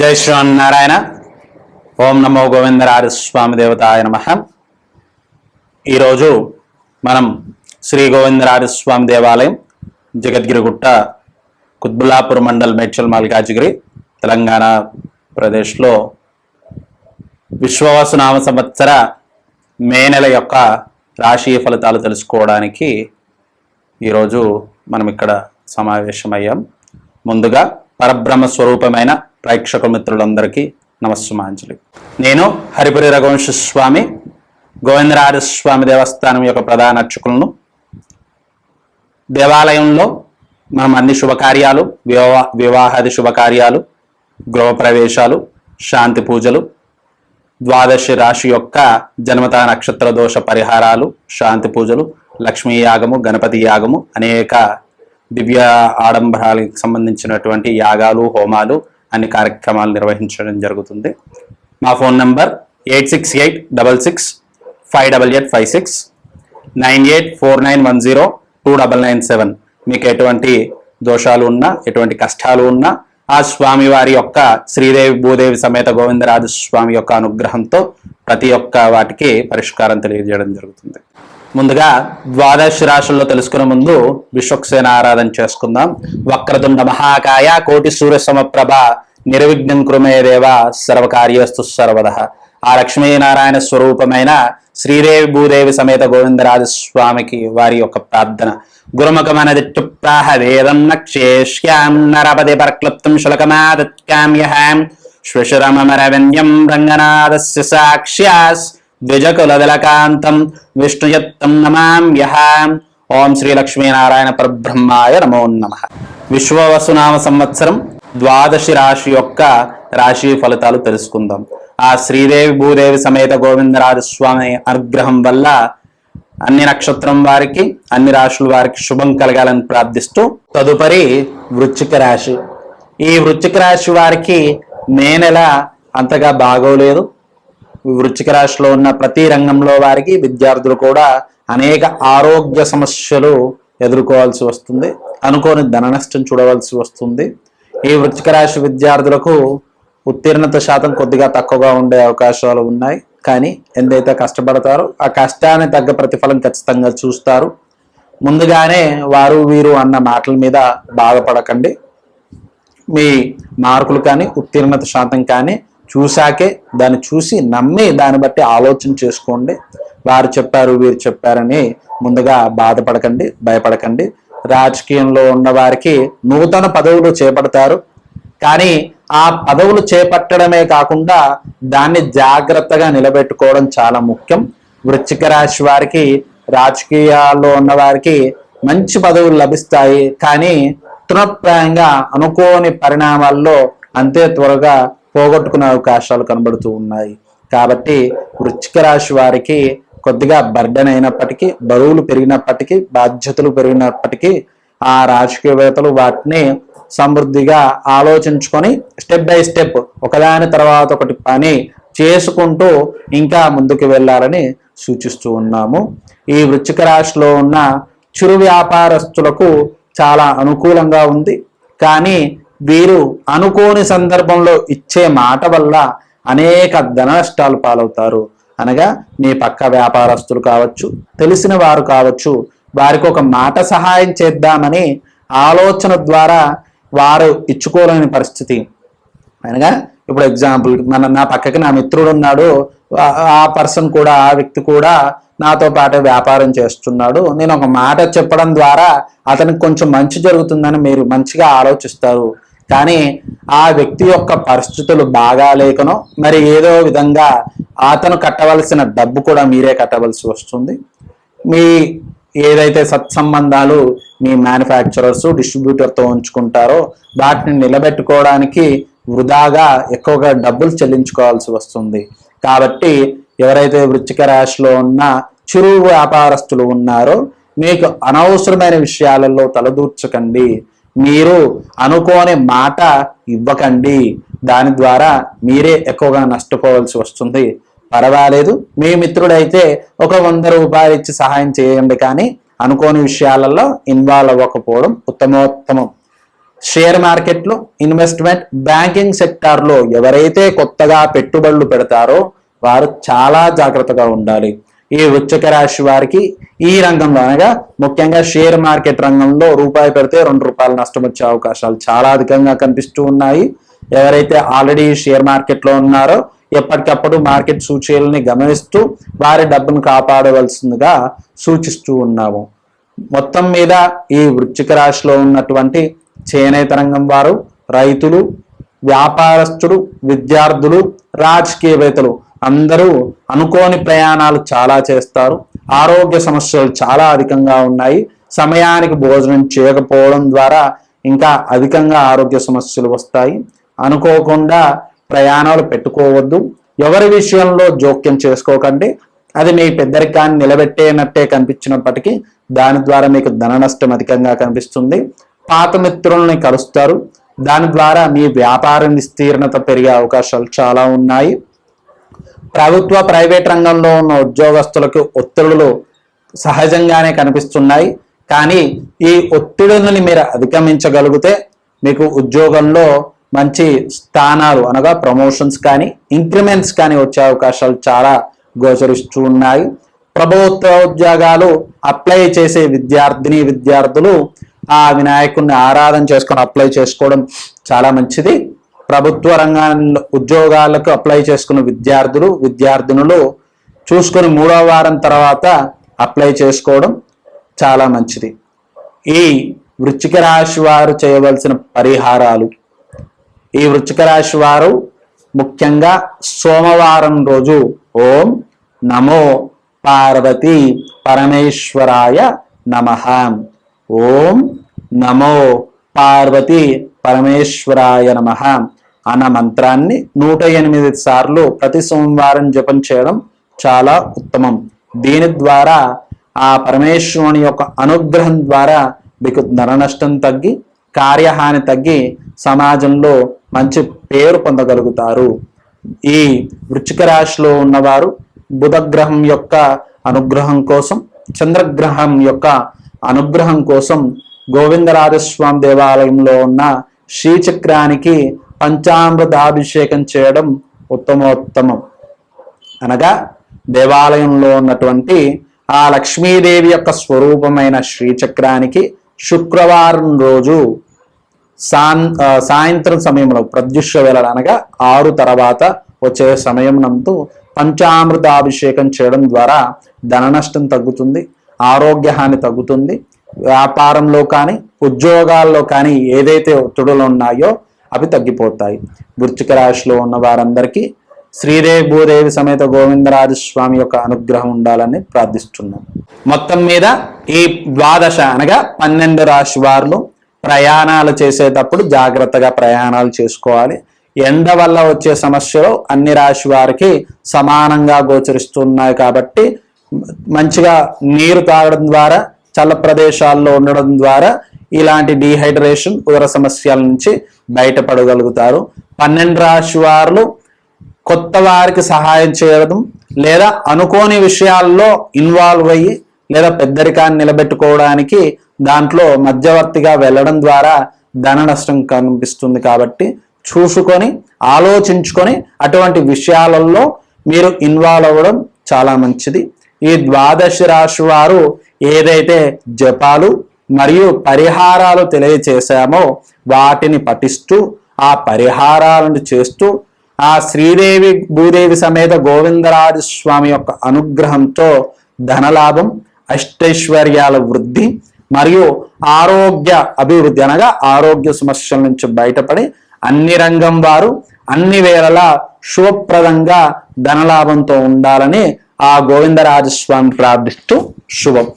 జై శ్రీమన్నారాయణ ఓం నమో గోవిందరారి స్వామి దేవతాయ నమ. ఈరోజు మనం శ్రీ గోవిందరారి స్వామి దేవాలయం జగద్గిరిగుట్ట కుత్బుల్లాపూర్ మండల్ మేడ్చల్ మల్కాజిగిరి తెలంగాణ ప్రదేశ్లో విశ్వవాసునామ సంవత్సర మే నెల యొక్క రాశి ఫలితాలు తెలుసుకోవడానికి ఈరోజు మనం ఇక్కడ సమావేశమయ్యాం. ముందుగా పరబ్రహ్మ స్వరూపమైన ప్రేక్షక మిత్రులందరికీ నమస్సుమాంజలి. నేను హరిపురి రఘువంశ స్వామి గోవిందరాజ స్వామి దేవస్థానం యొక్క ప్రధాన అర్చకులను. దేవాలయంలో మనం అన్ని శుభకార్యాలు వివాహ వివాహాది శుభకార్యాలు గృహప్రవేశాలు శాంతి పూజలు ద్వాదశి రాశి యొక్క జన్మత నక్షత్ర దోష పరిహారాలు శాంతి పూజలు లక్ష్మీ యాగము గణపతి యాగము అనేక దివ్య ఆడంబరాలకు సంబంధించినటువంటి యాగాలు హోమాలు అన్ని కార్యక్రమాలు నిర్వహించడం జరుగుతుంది. మా phone number eight six eight double six five double eight five six nine eight four nine one zero two double nine seven. మీకు ఎటువంటి దోషాలు ఉన్నా ఎటువంటి కష్టాలు ఉన్నా ఆ స్వామి వారి యొక్క శ్రీదేవి భూదేవి సమేత గోవిందరాజు స్వామి యొక్క అనుగ్రహంతో ప్రతి ఒక్క వాటికి పరిష్కారం తెలియజేయడం జరుగుతుంది. ముందుగా ద్వాదశ రాశుల్లో తెలుసుకునే ముందు విశ్వక్సేన ఆరాధన చేసుకుందాం. వక్రతుండ మహాకాయ కోటి సూర్య సమప్రభ నిర్విఘ్నం కృమే దేవ సర్వకార్యస్తు సర్వద. ఆ లక్ష్మీనారాయణ స్వరూపమైన శ్రీదేవి భూదేవి సమేత గోవిందరాజ స్వామికి వారి యొక్క ప్రార్థన. గురుముఖమన దిట్టుప్రాహ వేదం నక్షేష్యాం నరపతి పరక్లుప్తం శులకమాదత్కామ్యహాం శ్వశురమరవన్యం రంగనాథస్య సాక్ష్యాస్ ద్విజకులదలకాంతం విష్ణుయత్తం నమామ్యహ ఓం శ్రీ లక్ష్మీనారాయణ పరబ్రహ్మాయ నమో నమ విశ్వవసునామ సంవత్సరం ద్వాదశి రాశి యొక్క రాశి ఫలితాలు తెలుసుకుందాం. ఆ శ్రీదేవి భూదేవి సమేత గోవిందరాజ స్వామి అనుగ్రహం వల్ల అన్ని నక్షత్రం వారికి అన్ని రాశుల వారికి శుభం కలగాలని ప్రార్థిస్తూ తదుపరి వృశ్చిక రాశి. ఈ వృశ్చిక రాశి వారికి మే నెల అంతగా బాగోలేదు. వృచ్చిక రాశిలో ఉన్న ప్రతి రంగంలో వారికి విద్యార్థులు కూడా అనేక ఆరోగ్య సమస్యలు ఎదుర్కోవాల్సి వస్తుంది. అనుకోని ధన నష్టం చూడవలసి వస్తుంది. ఈ వృచ్చిక రాశి విద్యార్థులకు ఉత్తీర్ణత శాతం కొద్దిగా తక్కువగా ఉండే అవకాశాలు ఉన్నాయి. కానీ ఎంతైతే కష్టపడతారో ఆ కష్టాన్ని తగ్గ ప్రతిఫలం ఖచ్చితంగా చూస్తారు. ముందుగానే వారు వీరు అన్న మాటల మీద బాధపడకండి. మీ మార్కులు కానీ ఉత్తీర్ణత శాతం కానీ చూశాకే దాన్ని చూసి నమ్మి దాన్ని బట్టి ఆలోచన చేసుకోండి. వారు చెప్పారు వీరు చెప్పారని ముందుగా బాధపడకండి భయపడకండి. రాజకీయంలో ఉన్న వారికి నూతన పదవులు చేపడతారు. కానీ ఆ పదవులు చేపట్టడమే కాకుండా దాన్ని జాగ్రత్తగా నిలబెట్టుకోవడం చాలా ముఖ్యం. వృశ్చిక రాశి వారికి రాజకీయాల్లో ఉన్న వారికి మంచి పదవులు లభిస్తాయి. కానీ తృణప్రాయంగా అనుకోని పరిణామాల్లో అంతే త్వరగా పోగొట్టుకునే అవకాశాలు కనబడుతూ ఉన్నాయి. కాబట్టి వృచ్చిక రాశి వారికి కొద్దిగా బర్డెన్ అయినప్పటికీ బరువులు పెరిగినప్పటికీ బాధ్యతలు పెరిగినప్పటికీ ఆ రాజకీయవేత్తలు వాటిని సమృద్ధిగా ఆలోచించుకొని స్టెప్ బై స్టెప్ ఒకదాని తర్వాత ఒకటి పని చేసుకుంటూ ఇంకా ముందుకు వెళ్ళాలని సూచిస్తూ ఉన్నాము. ఈ వృచ్చిక రాశిలో ఉన్న చిరు వ్యాపారస్తులకు చాలా అనుకూలంగా ఉంది. కానీ వీరు అనుకోని సందర్భంలో ఇచ్చే మాట వల్ల అనేక ధన నష్టాలు పాలవుతారు. అనగా మీ పక్క వ్యాపారస్తులు కావచ్చు తెలిసిన వారు కావచ్చు వారికి ఒక మాట సహాయం చేద్దామని ఆలోచన ద్వారా వారు ఇచ్చుకోలేని పరిస్థితి. అనగా ఇప్పుడు ఎగ్జాంపుల్ మన నా పక్కకి నా మిత్రుడు ఉన్నాడు ఆ- ఆ పర్సన్ కూడా ఆ వ్యక్తి కూడా నాతో పాటు వ్యాపారం చేస్తున్నాడు. నేను ఒక మాట చెప్పడం ద్వారా అతనికి కొంచెం మంచి జరుగుతుందని మీరు మంచిగా ఆలోచిస్తారు. కానీ ఆ వ్యక్తి యొక్క పరిస్థితులు బాగా లేకనో మరి ఏదో విధంగా అతను కట్టవలసిన డబ్బు కూడా మీరే కట్టవలసి వస్తుంది. మీ ఏదైతే సత్సంబంధాలు మీ మ్యానుఫ్యాక్చరర్స్ డిస్ట్రిబ్యూటర్తో ఉంచుకుంటారో వాటిని నిలబెట్టుకోవడానికి వృధాగా ఎక్కువగా డబ్బులు చెల్లించుకోవాల్సి వస్తుంది. కాబట్టి ఎవరైతే వృచ్చిక రాశిలో ఉన్న చిరు వ్యాపారస్తులు ఉన్నారో మీకు అనవసరమైన విషయాలలో తలదూర్చకండి. మీరు అనుకోని మాట ఇవ్వకండి. దాని ద్వారా మీరే ఎక్కువగా నష్టపోవాల్సి వస్తుంది. పర్వాలేదు మీ మిత్రుడైతే ఒక వంద రూపాయలు ఇచ్చి సహాయం చేయండి కానీ అనుకోని విషయాలలో ఇన్వాల్వ్ అవ్వకపోవడం ఉత్తమోత్తమం. షేర్ మార్కెట్లో ఇన్వెస్ట్మెంట్ బ్యాంకింగ్ సెక్టార్లో ఎవరైతే కొత్తగా పెట్టుబడులు పెడతారో వారు చాలా జాగ్రత్తగా ఉండాలి. ఈ వృచ్చక రాశి వారికి ఈ రంగంలో అనగా ముఖ్యంగా షేర్ మార్కెట్ రంగంలో రూపాయి పెడితే రెండు రూపాయలు నష్టం వచ్చే అవకాశాలు చాలా అధికంగా కనిపిస్తూ ఉన్నాయి. ఎవరైతే ఆల్రెడీ షేర్ మార్కెట్లో ఉన్నారో ఎప్పటికప్పుడు మార్కెట్ సూచీలని గమనిస్తూ వారి డబ్బును కాపాడవలసిందిగా సూచిస్తూ ఉన్నాము. మొత్తం మీద ఈ వృచ్చిక రాశిలో ఉన్నటువంటి చేనేత రంగం వారు రైతులు వ్యాపారస్తుడు విద్యార్థులు రాజకీయవేత్తలు అందరూ అనుకోని ప్రయాణాలు చాలా చేస్తారు. ఆరోగ్య సమస్యలు చాలా అధికంగా ఉన్నాయి. సమయానికి భోజనం చేయకపోవడం ద్వారా ఇంకా అధికంగా ఆరోగ్య సమస్యలు వస్తాయి. అనుకోకుండా ప్రయాణాలు పెట్టుకోవద్దు. ఎవరి విషయంలో జోక్యం చేసుకోకండి. అది మీ పెద్దరికాన్ని నిలబెట్టేనట్టే కనిపించినప్పటికీ దాని ద్వారా మీకు ధన నష్టం అధికంగా కనిపిస్తుంది. పాత మిత్రుల్ని కలుస్తారు. దాని ద్వారా మీ వ్యాపార విస్తీర్ణత పెరిగే అవకాశాలు చాలా ఉన్నాయి. ప్రభుత్వ ప్రైవేట్ రంగంలో ఉన్న ఉద్యోగస్తులకు ఒత్తిడులు సహజంగానే కనిపిస్తున్నాయి. కానీ ఈ ఒత్తిడులని మీరు అధిగమించగలిగితే మీకు ఉద్యోగంలో మంచి స్థానాలు అనగా ప్రమోషన్స్ కానీ ఇంక్రిమెంట్స్ కానీ వచ్చే అవకాశాలు చాలా గోచరిస్తూ ఉన్నాయి. ప్రభుత్వ ఉద్యోగాలు అప్లై చేసే విద్యార్థిని విద్యార్థులు ఆ వినాయకుడిని ఆరాధన చేసుకొని అప్లై చేసుకోవడం చాలా మంచిది. ప్రభుత్వ రంగంలో ఉద్యోగాలకు అప్లై చేసుకున్న విద్యార్థులు విద్యార్థినులు చూసుకొని మూడో వారం తర్వాత అప్లై చేసుకోవడం చాలా మంచిది. ఈ వృచ్చిక రాశి వారు చేయవలసిన పరిహారాలు. ఈ వృచ్చిక రాశి వారు ముఖ్యంగా సోమవారం రోజు ఓం నమో పార్వతి పరమేశ్వరాయ నమ. ఓం నమో పార్వతి పరమేశ్వరాయ నమ. అన్న మంత్రాన్ని నూట ఎనిమిది సార్లు ప్రతి సోమవారం జపం చేయడం చాలా ఉత్తమం. దీని ద్వారా ఆ పరమేశ్వరుని యొక్క అనుగ్రహం ద్వారా మీకు ధన నష్టం తగ్గి కార్యహాని తగ్గి సమాజంలో మంచి పేరు పొందగలుగుతారు. ఈ వృచ్చిక రాశిలో ఉన్నవారు బుధగ్రహం యొక్క అనుగ్రహం కోసం చంద్రగ్రహం యొక్క అనుగ్రహం కోసం గోవిందరాజస్వామి దేవాలయంలో ఉన్న శ్రీచక్రానికి పంచామృతాభిషేకం చేయడం ఉత్తమోత్తమం. అనగా దేవాలయంలో ఉన్నటువంటి ఆ లక్ష్మీదేవి యొక్క స్వరూపమైన శ్రీచక్రానికి శుక్రవారం రోజు సాన్ సాయంత్రం సమయంలో ప్రత్యుష వేళ అనగా ఆరు తర్వాత వచ్చే సమయం నందు పంచామృతాభిషేకం చేయడం ద్వారా ధన నష్టం తగ్గుతుంది ఆరోగ్య హాని తగ్గుతుంది. వ్యాపారంలో కానీ ఉద్యోగాల్లో కానీ ఏదైతే ఒత్తిడులు ఉన్నాయో అవి తగ్గిపోతాయి. వృచ్చిక రాశిలో ఉన్న వారందరికీ శ్రీదేవి భూదేవి సమేత గోవిందరాజస్వామి యొక్క అనుగ్రహం ఉండాలని ప్రార్థిస్తున్నాం. మొత్తం మీద ఈ ద్వాదశ అనగా పన్నెండు రాశి వారులు ప్రయాణాలు చేసేటప్పుడు జాగ్రత్తగా ప్రయాణాలు చేసుకోవాలి. ఎండ వల్ల వచ్చే సమస్యలు అన్ని రాశి వారికి సమానంగా గోచరిస్తున్నాయి కాబట్టి మంచిగా నీరు తాగడం ద్వారా చల్ల ప్రదేశాల్లో ఉండడం ద్వారా ఇలాంటి డీహైడ్రేషన్ ఉదర సమస్యల నుంచి బయటపడగలుగుతారు. పన్నెండు రాశి వారు కొత్త వారికి సహాయం చేయడం లేదా అనుకోని విషయాల్లో ఇన్వాల్వ్ అయ్యి లేదా పెద్దరికాన్ని నిలబెట్టుకోవడానికి దాంట్లో మధ్యవర్తిగా వెళ్ళడం ద్వారా ధన నష్టం కనిపిస్తుంది కాబట్టి చూసుకొని ఆలోచించుకొని అటువంటి విషయాలలో మీరు ఇన్వాల్వ్ అవ్వడం చాలా మంచిది. ఈ ద్వాదశ రాశి వారు ఏదైతే జపాలు మరియు పరిహారాలు తెలియచేశామో వాటిని పఠిస్తూ ఆ పరిహారాలను చేస్తూ ఆ శ్రీదేవి భూదేవి సమేత గోవిందరాజు స్వామి యొక్క అనుగ్రహంతో ధనలాభం అష్టైశ్వర్యాల వృద్ధి మరియు ఆరోగ్య అభివృద్ధి అనగా ఆరోగ్య సమస్యల నుంచి బయటపడి అన్ని రంగం వారు అన్ని వేళలా శుభప్రదంగా ధనలాభంతో ఉండాలని ఆ గోవిందరాజస్వామి ప్రార్థిస్తూ శుభం.